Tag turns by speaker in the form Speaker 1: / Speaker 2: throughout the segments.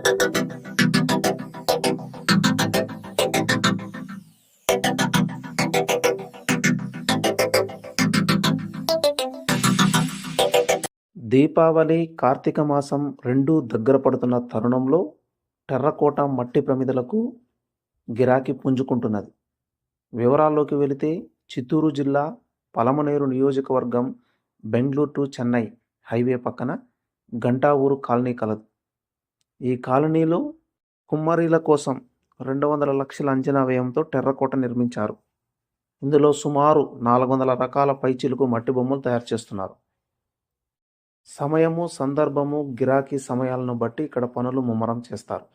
Speaker 1: దీపావళి కార్తీక మాసం రెండూ దగ్గర పడుతున్న తరుణంలో టెర్రకోట మట్టి ప్రమిదలకు గిరాకీ పుంజుకుంటున్నది. వివరాల్లోకి వెళితే చిత్తూరు జిల్లా పలమనేరు నియోజకవర్గం బెంగళూరు టు చెన్నై హైవే పక్కన గంటా ఊరు కాలనీ కలదు ఈ కాలనీలో కుమ్మరీల కోసం రెండు వందల లక్షల అంచనా వ్యయంతో టెర్రకోట నిర్మించారు. ఇందులో సుమారు నాలుగు వందల రకాల పైచిలకు మట్టి బొమ్మలు తయారు చేస్తున్నారు. సమయము సందర్భము గిరాకీ సమయాలను బట్టి ఇక్కడ పనులు ముమ్మరం చేస్తారు.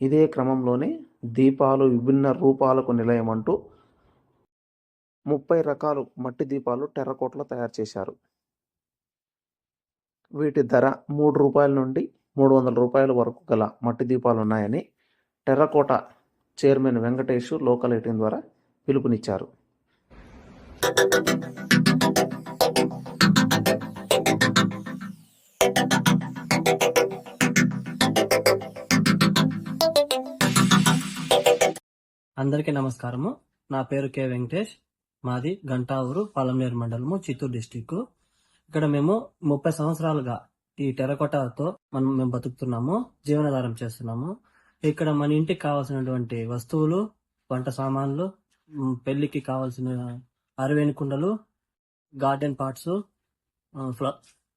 Speaker 1: ఇదే క్రమంలోనే దీపాలు విభిన్న రూపాలకు నిలయం అంటూ ముప్పై రకాలు మట్టి దీపాలు టెర్రకోటలో తయారు చేశారు. వీటి ధర మూడు రూపాయల నుండి మూడు వందల రూపాయల వరకు గల మట్టి దీపాలు ఉన్నాయని terracotta chairman Venkatesh local eighteen ద్వారా పిలుపునిచ్చారు.
Speaker 2: అందరికీ నమస్కారము. నా పేరు కె వెంకటేష్. మాది గంటావూరు పలంనేరు మండలము చిత్తూరు డిస్టిక్ ఇక్కడ మేము ముప్పై సంవత్సరాలుగా ఈ టెరకోటాతో మనం మేము బతుకుతున్నాము జీవనాధారం చేస్తున్నాము. ఇక్కడ మన ఇంటికి కావాల్సినటువంటి వస్తువులు వంట సామాన్లు పెళ్ళికి కావాల్సిన అరవేణి కుండలు గార్డెన్ పార్ట్స్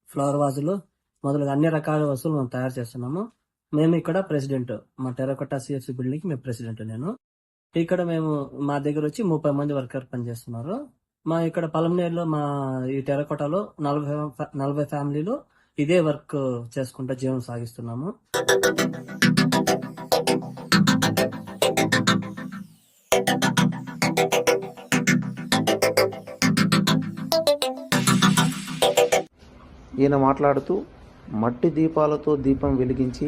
Speaker 2: ఫ్లవర్ వాజులు మొదలుగా అన్ని రకాల వస్తువులు మనం తయారు చేస్తున్నాము. మేము ఇక్కడ ప్రెసిడెంట్. మా టెరకోటా సిఎఫ్సి బిల్డింగ్ మేము ప్రెసిడెంట్ నేను. ఇక్కడ మేము మా దగ్గర వచ్చి ముప్పై మంది వర్కర్ పనిచేస్తున్నారు. మా ఇక్కడ పలంనేరులో మా ఈ టెరకొటలో నలభై ఫ్యా- నలభై ఫ్యామిలీలు ఇదే వర్క్ చేసుకుంటూ జీవనం సాగిస్తున్నాము.
Speaker 1: ఈయన మాట్లాడుతూ మట్టి దీపాలతో దీపం వెలిగించి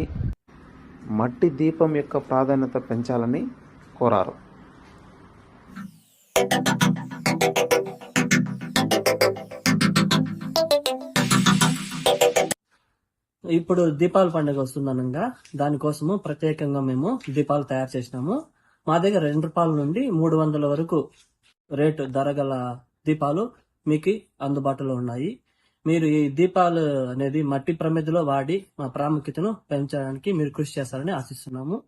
Speaker 1: మట్టి దీపం యొక్క ప్రాధాన్యత పెంచాలని కోరారు.
Speaker 2: ఇప్పుడు దీపావళి పండుగ వస్తుందనగా. దానికోసము ప్రత్యేకంగా మేము దీపాలు తయారు చేసినాము. మా దగ్గర రెండు రూపాయల నుండి మూడు వందల వరకు రేటు ధర గల దీపాలు మీకు అందుబాటులో ఉన్నాయి. మీరు ఈ దీపాలు అనేది మట్టి ప్రమిదిలో వాడి మా ప్రాముఖ్యతను పెంచడానికి మీరు కృషి చేస్తారని ఆశిస్తున్నాము.